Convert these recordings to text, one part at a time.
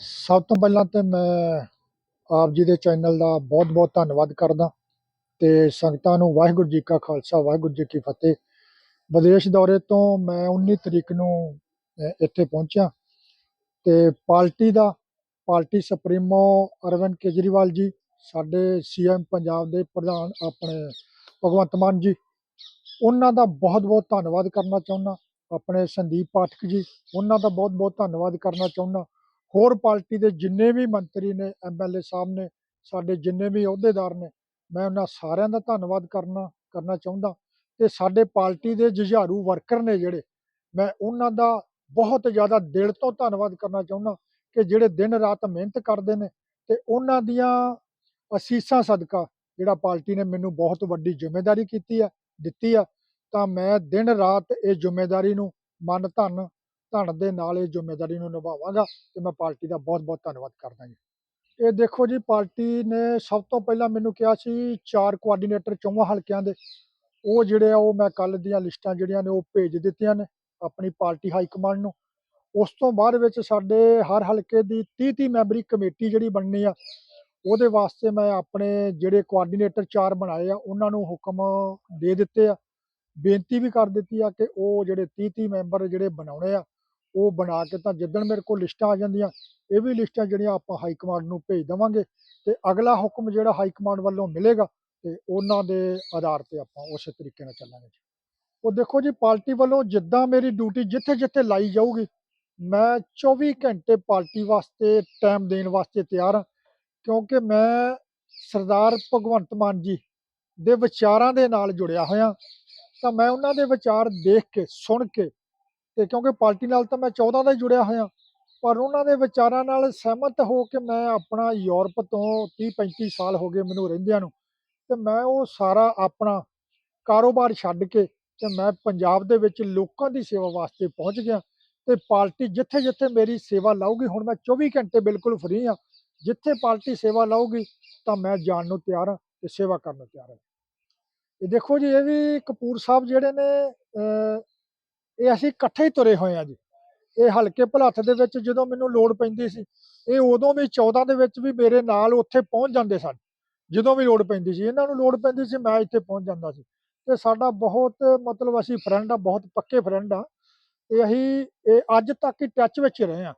ਸਭ ਤੋਂ ਪਹਿਲਾਂ ਤੇ ਮੈਂ ਆਪ ਜੀ ਦੇ ਚੈਨਲ ਦਾ ਬਹੁਤ-ਬਹੁਤ ਧੰਨਵਾਦ ਕਰਦਾ ਤੇ ਸੰਗਤਾਂ ਨੂੰ ਵਾਹਿਗੁਰੂ ਜੀ ਕਾ ਖਾਲਸਾ, ਵਾਹਿਗੁਰੂ ਜੀ ਕੀ ਫਤਿਹ। ਵਿਦੇਸ਼ ਦੌਰੇ ਤੋਂ ਮੈਂ 19 ਤਰੀਕ ਨੂੰ ਇੱਥੇ ਪਹੁੰਚਿਆ ਤੇ ਪਾਰਟੀ ਦਾ, ਪਾਰਟੀ ਸੁਪਰੀਮੋ ਅਰਵਿੰਦ ਕੇਜਰੀਵਾਲ ਜੀ, ਸਾਡੇ ਸੀਐਮ ਪੰਜਾਬ ਦੇ ਪ੍ਰਧਾਨ ਆਪਣੇ ਭਗਵੰਤ ਮਾਨ ਜੀ, ਉਹਨਾਂ ਦਾ ਬਹੁਤ-ਬਹੁਤ ਧੰਨਵਾਦ ਕਰਨਾ ਚਾਹੁੰਦਾ। ਆਪਣੇ ਸੰਦੀਪ ਪਾਠਕ ਜੀ, ਉਹਨਾਂ ਦਾ ਬਹੁਤ-ਬਹੁਤ ਧੰਨਵਾਦ ਕਰਨਾ ਚਾਹੁੰਦਾ। ਹੋਰ ਪਾਰਟੀ ਦੇ ਜਿੰਨੇ ਵੀ ਮੰਤਰੀ ਨੇ ਐਮਐਲਏ ਸਾਹਿਬ ਨੇ, ਸਾਡੇ ਜਿੰਨੇ ਵੀ ਅਹੁਦੇਦਾਰ ਨੇ, ਮੈਂ ਉਹਨਾਂ ਸਾਰਿਆਂ ਦਾ ਧੰਨਵਾਦ ਕਰਨਾ ਕਰਨਾ ਚਾਹੁੰਦਾ। ਤੇ ਸਾਡੇ ਪਾਰਟੀ ਦੇ ਜੁਝਾਰੂ ਵਰਕਰ ਨੇ ਜਿਹੜੇ, ਮੈਂ ਉਹਨਾਂ ਦਾ ਬਹੁਤ ਜ਼ਿਆਦਾ ਦਿਲ ਤੋਂ ਧੰਨਵਾਦ ਕਰਨਾ ਚਾਹੁੰਦਾ ਕਿ ਜਿਹੜੇ ਦਿਨ ਰਾਤ ਮਿਹਨਤ ਕਰਦੇ ਨੇ ਤੇ ਉਹਨਾਂ ਦੀਆਂ ਅਸੀਸਾਂ ਸਦਕਾ ਜਿਹੜਾ ਪਾਰਟੀ ਨੇ ਮੈਨੂੰ ਬਹੁਤ ਵੱਡੀ ਜ਼ਿੰਮੇਵਾਰੀ ਕੀਤੀ ਹੈ ਦਿੱਤੀ ਆ। ਤਾਂ ਮੈਂ ਦਿਨ ਰਾਤ ਇਹ ਜ਼ਿੰਮੇਵਾਰੀ ਨੂੰ ਮਨ ਧਨ ਧਨ ਦੇ ਨਾਲ ਇਹ ਜ਼ਿੰਮੇਵਾਰੀ ਨੂੰ ਨਿਭਾਵਾਂਗਾ ਤੇ ਮੈਂ ਪਾਰਟੀ ਦਾ ਬਹੁਤ-ਬਹੁਤ ਧੰਨਵਾਦ ਕਰਦਾ ਜੀ। ਇਹ ਦੇਖੋ ਜੀ, ਪਾਰਟੀ ਨੇ ਸਭ ਤੋਂ ਪਹਿਲਾਂ ਮੈਨੂੰ ਕਿਹਾ ਸੀ ਚਾਰ ਕੋਆਰਡੀਨੇਟਰ ਚੌਵਾਂ ਹਲਕਿਆਂ ਦੇ। ਉਹ ਜਿਹੜੇ ਆ, ਉਹ ਮੈਂ ਕੱਲ ਦੀਆਂ ਲਿਸਟਾਂ ਜਿਹੜੀਆਂ ਨੇ, ਉਹ ਭੇਜ ਦਿੱਤੀਆਂ ਨੇ ਆਪਣੀ ਪਾਰਟੀ ਹਾਈ ਕਮਾਂਡ ਨੂੰ। ਉਸ ਤੋਂ ਬਾਅਦ ਵਿੱਚ ਸਾਡੇ ਹਰ ਹਲਕੇ ਦੀ 30 30 ਮੈਂਬਰੀ ਕਮੇਟੀ ਜਿਹੜੀ ਬਣਨੀ ਆ, ਉਹਦੇ ਵਾਸਤੇ ਮੈਂ ਆਪਣੇ ਜਿਹੜੇ ਕੋਆਰਡੀਨੇਟਰ ਚਾਰ ਬਣਾਏ ਆ, ਉਹਨਾਂ ਨੂੰ ਹੁਕਮ ਦੇ ਦਿੱਤੇ ਆ। ਬੇਨਤੀ ਵੀ ਕਰ ਦਿੱਤੀ ਆ ਕਿ ਉਹ ਜਿਹੜੇ 30 30 ਮੈਂਬਰ ਜਿਹੜੇ ਬਣਾਉਣੇ ਆ ਉਹ ਬਣਾ ਕੇ ਤਾਂ ਜਿੱਦਣ ਮੇਰੇ ਕੋਲ ਲਿਸਟਾਂ ਆ ਜਾਂਦੀਆਂ, ਇਹ ਵੀ ਲਿਸਟਾਂ ਜਿਹੜੀਆਂ ਆਪਾਂ ਹਾਈ ਕਮਾਂਡ ਨੂੰ ਭੇਜ ਦੇਵਾਂਗੇ ਤੇ ਅਗਲਾ ਹੁਕਮ ਜਿਹੜਾ ਹਾਈ ਕਮਾਂਡ ਵੱਲੋਂ ਮਿਲੇਗਾ ਤੇ ਉਹਨਾਂ ਦੇ ਆਧਾਰ ਤੇ ਆਪਾਂ ਉਸੇ ਤਰੀਕੇ ਨਾਲ ਚੱਲਾਂਗੇ ਜੀ। ਉਹ ਦੇਖੋ ਜੀ, ਪਾਰਟੀ ਵੱਲੋਂ ਜਿੱਦਾਂ ਮੇਰੀ ਡਿਊਟੀ ਜਿੱਥੇ ਜਿੱਥੇ ਲਾਈ ਜਾਊਗੀ, ਮੈਂ 24 ਘੰਟੇ ਪਾਰਟੀ ਵਾਸਤੇ ਟਾਈਮ ਦੇਣ ਵਾਸਤੇ ਤਿਆਰ ਹਾਂ, ਕਿਉਂਕਿ ਮੈਂ ਸਰਦਾਰ ਭਗਵੰਤ ਮਾਨ ਜੀ ਦੇ ਵਿਚਾਰਾਂ ਦੇ ਨਾਲ ਜੁੜਿਆ ਹੋਇਆ, ਤਾਂ ਮੈਂ ਉਹਨਾਂ ਦੇ ਵਿਚਾਰ ਦੇਖ ਕੇ, ਸੁਣ ਕੇ ਤੇ ਕਿਉਂਕਿ ਪਾਰਟੀ ਨਾਲ ਤਾਂ ਮੈਂ 14 ਦਾ ਹੀ ਜੁੜਿਆ ਹੋਇਆ। ਪਰ ਉਹਨਾਂ ਦੇ ਵਿਚਾਰਾਂ ਨਾਲ ਸਹਿਮਤ ਹੋ ਕੇ ਮੈਂ ਆਪਣਾ ਯੂਰਪ ਤੋਂ 30 35 ਸਾਲ ਹੋ ਗਏ ਮੈਨੂੰ ਰਹਿੰਦਿਆਂ ਨੂੰ। ਤੇ ਮੈਂ ਉਹ ਸਾਰਾ ਆਪਣਾ ਕਾਰੋਬਾਰ ਛੱਡ ਕੇ ਤੇ ਮੈਂ ਪੰਜਾਬ ਦੇ ਵਿੱਚ ਲੋਕਾਂ ਦੀ ਸੇਵਾ ਵਾਸਤੇ ਪਹੁੰਚ ਗਿਆ। ਤੇ ਪਾਰਟੀ ਜਿੱਥੇ ਜਿੱਥੇ ਮੇਰੀ ਸੇਵਾ ਲਾਊਗੀ, ਹੁਣ ਮੈਂ 24 ਘੰਟੇ ਬਿਲਕੁਲ ਫ੍ਰੀ ਹਾਂ। ਜਿੱਥੇ ਪਾਰਟੀ ਸੇਵਾ ਲਾਊਗੀ, ਤਾਂ ਮੈਂ ਜਾਣ ਨੂੰ ਤਿਆਰ ਹਾਂ ਤੇ ਸੇਵਾ ਕਰਨ ਨੂੰ ਤਿਆਰ ਹਾਂ। ਇਹ ਦੇਖੋ ਜੀ, ਇਹ ਵੀ ਕਪੂਰ ਸਾਹਿਬ ਜਿਹੜੇ ਨੇ ਇਹ ਅਸੀਂ ਇਕੱਠੇ ਹੀ ਤੁਰੇ ਹੋਏ ਆ ਜੀ। ਇਹ ਹਲਕੇ ਭਲੱਥ ਦੇ ਵਿੱਚ ਜਦੋਂ ਮੈਨੂੰ ਲੋੜ ਪੈਂਦੀ ਸੀ, ਇਹ ਉਦੋਂ ਵੀ 14 ਦੇ ਵਿੱਚ ਵੀ ਮੇਰੇ ਨਾਲ ਉੱਥੇ ਪਹੁੰਚ ਜਾਂਦੇ ਸਨ, ਜਦੋਂ ਵੀ ਲੋੜ ਪੈਂਦੀ ਸੀ। ਇਹਨਾਂ ਨੂੰ ਲੋੜ ਪੈਂਦੀ ਸੀ, ਮੈਂ ਇੱਥੇ ਪਹੁੰਚ ਜਾਂਦਾ ਸੀ। ਤੇ ਸਾਡਾ ਬਹੁਤ ਮਤਲਬ ਅਸੀਂ ਫਰੈਂਡ ਆ, ਬਹੁਤ ਪੱਕੇ ਫਰੈਂਡ ਆ। ਤੇ ਅਸੀਂ, ਇਹ ਅੱਜ ਤੱਕ ਹੀ ਟੱਚ ਵਿੱਚ ਰਹੇ ਆ।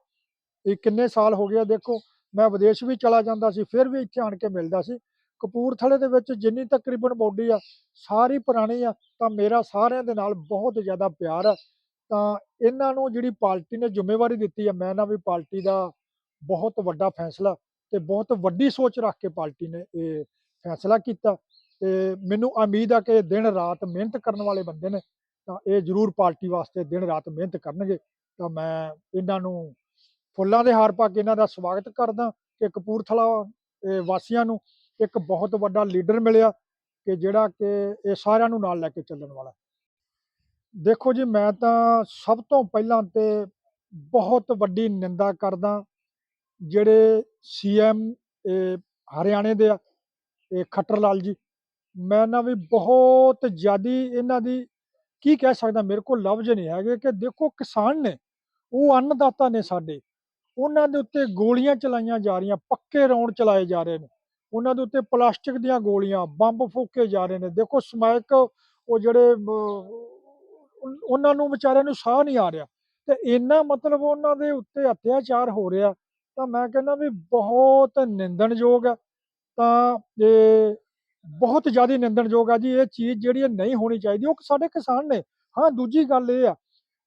ਇਹ ਕਿੰਨੇ ਸਾਲ ਹੋ ਗਏ ਆ, ਦੇਖੋ। ਮੈਂ ਵਿਦੇਸ਼ ਵੀ ਚਲਾ ਜਾਂਦਾ ਸੀ, ਫਿਰ ਵੀ ਇੱਥੇ ਆਣ ਕੇ ਮਿਲਦਾ ਸੀ। ਕਪੂਰਥਲੇ ਦੇ ਵਿੱਚ ਜਿੰਨੀ ਤਕਰੀਬਨ ਬੋਡੀ ਆ, ਸਾਰੀ ਪੁਰਾਣੀ ਆ, ਤਾਂ ਮੇਰਾ ਸਾਰਿਆਂ ਦੇ ਨਾਲ ਬਹੁਤ ਜ਼ਿਆਦਾ ਪਿਆਰ ਆ। ਤਾਂ ਇਹਨਾਂ ਨੂੰ ਜਿਹੜੀ ਪਾਰਟੀ ਨੇ ਜ਼ਿੰਮੇਵਾਰੀ ਦਿੱਤੀ ਆ, ਮੈਂ ਨਾ ਵੀ ਪਾਰਟੀ ਦਾ ਬਹੁਤ ਵੱਡਾ ਫੈਸਲਾ ਤੇ ਬਹੁਤ ਵੱਡੀ ਸੋਚ ਰੱਖ ਕੇ ਪਾਰਟੀ ਨੇ ਇਹ ਫੈਸਲਾ ਕੀਤਾ ਤੇ ਮੈਨੂੰ ਉਮੀਦ ਆ ਕਿ ਦਿਨ ਰਾਤ ਮਿਹਨਤ ਕਰਨ ਵਾਲੇ ਬੰਦੇ ਨੇ, ਤਾਂ ਇਹ ਜ਼ਰੂਰ ਪਾਰਟੀ ਵਾਸਤੇ ਦਿਨ ਰਾਤ ਮਿਹਨਤ ਕਰਨਗੇ। ਤਾਂ ਮੈਂ ਇਹਨਾਂ ਨੂੰ ਫੁੱਲਾਂ ਦੇ ਹਾਰ ਪਾ ਕੇ ਇਹਨਾਂ ਦਾ ਸਵਾਗਤ ਕਰਦਾ ਕਿ ਕਪੂਰਥਲਾ ਵਾਸੀਆਂ ਨੂੰ ਇੱਕ ਬਹੁਤ ਵੱਡਾ ਲੀਡਰ ਮਿਲਿਆ ਕਿ ਜਿਹੜਾ ਕਿ ਇਹ ਸਾਰਿਆਂ ਨੂੰ ਨਾਲ ਲੈ ਕੇ ਚੱਲਣ ਵਾਲਾ। ਦੇਖੋ ਜੀ, ਮੈਂ ਤਾਂ ਸਭ ਤੋਂ ਪਹਿਲਾਂ ਤੇ ਬਹੁਤ ਵੱਡੀ ਨਿੰਦਾ ਕਰਦਾ ਜਿਹੜੇ ਸੀਐਮ ਹਰਿਆਣੇ ਦੇ ਆ, ਇਹ ਖੱਟਰ ਲਾਲ ਜੀ। ਮੈਂ ਨਾ ਵੀ ਬਹੁਤ ਜ਼ਿਆਦੀ ਇਹਨਾਂ ਦੀ ਕੀ ਕਹਿ ਸਕਦਾ, ਮੇਰੇ ਕੋਲ ਲਫ਼ਜ਼ ਨਹੀਂ ਹੈਗੇ ਕਿ ਦੇਖੋ ਕਿਸਾਨ ਨੇ, ਉਹ ਅੰਨਦਾਤਾ ਨੇ ਸਾਡੇ। ਉਹਨਾਂ ਦੇ ਉੱਤੇ ਗੋਲੀਆਂ ਚਲਾਈਆਂ ਜਾ ਰਹੀਆਂ, ਪੱਕੇ ਰੌਂਡ ਚਲਾਏ ਜਾ ਰਹੇ ਨੇ। ਉਹਨਾਂ ਦੇ ਉੱਤੇ ਪਲਾਸਟਿਕ ਦੀਆਂ ਗੋਲੀਆਂ, ਬੰਬ ਫੂਕੇ ਜਾ ਰਹੇ ਨੇ। ਦੇਖੋ ਸਮਾਇਕ ਉਹ ਜਿਹੜੇ ਉਹਨਾਂ ਨੂੰ ਵਿਚਾਰਿਆਂ ਨੂੰ ਸਾਹ ਨਹੀਂ ਆ ਰਿਹਾ। ਤੇ ਇੰਨਾ ਮਤਲਬ ਉਹਨਾਂ ਦੇ ਉੱਤੇ ਅਤਿਆਚਾਰ ਹੋ ਰਿਹਾ, ਤਾਂ ਮੈਂ ਕਹਿੰਦਾ ਵੀ ਬਹੁਤ ਨਿੰਦਣਯੋਗ ਹੈ। ਤਾਂ ਇਹ ਬਹੁਤ ਜ਼ਿਆਦਾ ਨਿੰਦਣਯੋਗ ਆ ਜੀ, ਇਹ ਚੀਜ਼ ਜਿਹੜੀ ਇਹ ਨਹੀਂ ਹੋਣੀ ਚਾਹੀਦੀ। ਉਹ ਸਾਡੇ ਕਿਸਾਨ ਨੇ। ਹਾਂ, ਦੂਜੀ ਗੱਲ ਇਹ ਆ,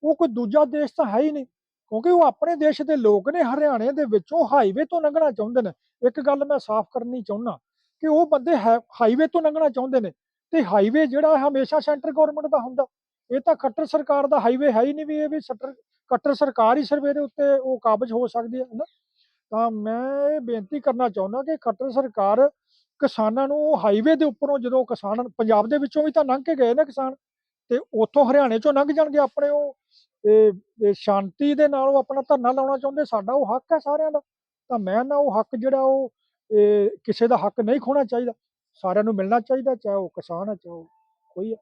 ਉਹ ਕੋਈ ਦੂਜਾ ਦੇਸ਼ ਤਾਂ ਹੈ ਹੀ ਨਹੀਂ। ਕਿਉਂਕਿ ਉਹ ਆਪਣੇ ਦੇਸ਼ ਦੇ ਲੋਕ ਨੇ, ਹਰਿਆਣੇ ਦੇ ਵਿੱਚੋਂ ਹਾਈਵੇ ਤੋਂ ਲੰਘਣਾ ਚਾਹੁੰਦੇ ਨੇ। ਇੱਕ ਗੱਲ ਮੈਂ ਸਾਫ਼ ਕਰਨੀ ਚਾਹੁੰਦਾ ਕਿ ਉਹ ਬੰਦੇ ਹਾਈਵੇ ਤੋਂ ਲੰਘਣਾ ਚਾਹੁੰਦੇ ਨੇ ਤੇ ਹਾਈਵੇ ਜਿਹੜਾ ਹਮੇਸ਼ਾ ਸੈਂਟਰ ਗਵਰਨਮੈਂਟ ਦਾ ਹੁੰਦਾ। ਇਹ ਤਾਂ ਖੱਟਰ ਸਰਕਾਰ ਦਾ ਹਾਈਵੇ ਹੈ ਹੀ ਨਹੀਂ ਵੀ ਇਹ ਵੀ ਸਟਰ ਕੱਟਰ ਸਰਕਾਰ ਹੀ ਸਿਰਫ ਇਹਦੇ ਉੱਤੇ ਉਹ ਕਾਬਜ ਹੋ ਸਕਦੀ ਹੈ ਨਾ? ਤਾਂ ਮੈਂ ਇਹ ਬੇਨਤੀ ਕਰਨਾ ਚਾਹੁੰਦਾ ਕਿ ਖੱਟਰ ਸਰਕਾਰ ਕਿਸਾਨਾਂ ਨੂੰ ਹਾਈਵੇ ਦੇ ਉੱਪਰੋਂ ਜਦੋਂ ਕਿਸਾਨ, ਪੰਜਾਬ ਦੇ ਵਿੱਚੋਂ ਵੀ ਤਾਂ ਲੰਘ ਕੇ ਗਏ ਨੇ ਕਿਸਾਨ, ਤੇ ਉੱਥੋਂ ਹਰਿਆਣੇ ਚੋਂ ਲੰਘ ਜਾਣਗੇ ਆਪਣੇ ਉਹ ਇਹ ਸ਼ਾਂਤੀ ਦੇ ਨਾਲ ਉਹ ਆਪਣਾ ਧਰਨਾ ਲਾਉਣਾ ਚਾਹੁੰਦੇ, ਸਾਡਾ ਉਹ ਹੱਕ ਹੈ ਸਾਰਿਆਂ ਦਾ। ਤਾਂ ਮੈਂ ਨਾ ਉਹ ਹੱਕ ਜਿਹੜਾ ਉਹ ਕਿਸੇ ਦਾ ਹੱਕ ਨਹੀਂ ਖੋਣਾ ਚਾਹੀਦਾ। ਸਾਰਿਆਂ ਨੂੰ ਮਿਲਣਾ ਚਾਹੀਦਾ, ਚਾਹੇ ਉਹ ਕਿਸਾਨ ਹੈ, ਚਾਹੇ ਉਹ ਕੋਈ ਹੈ।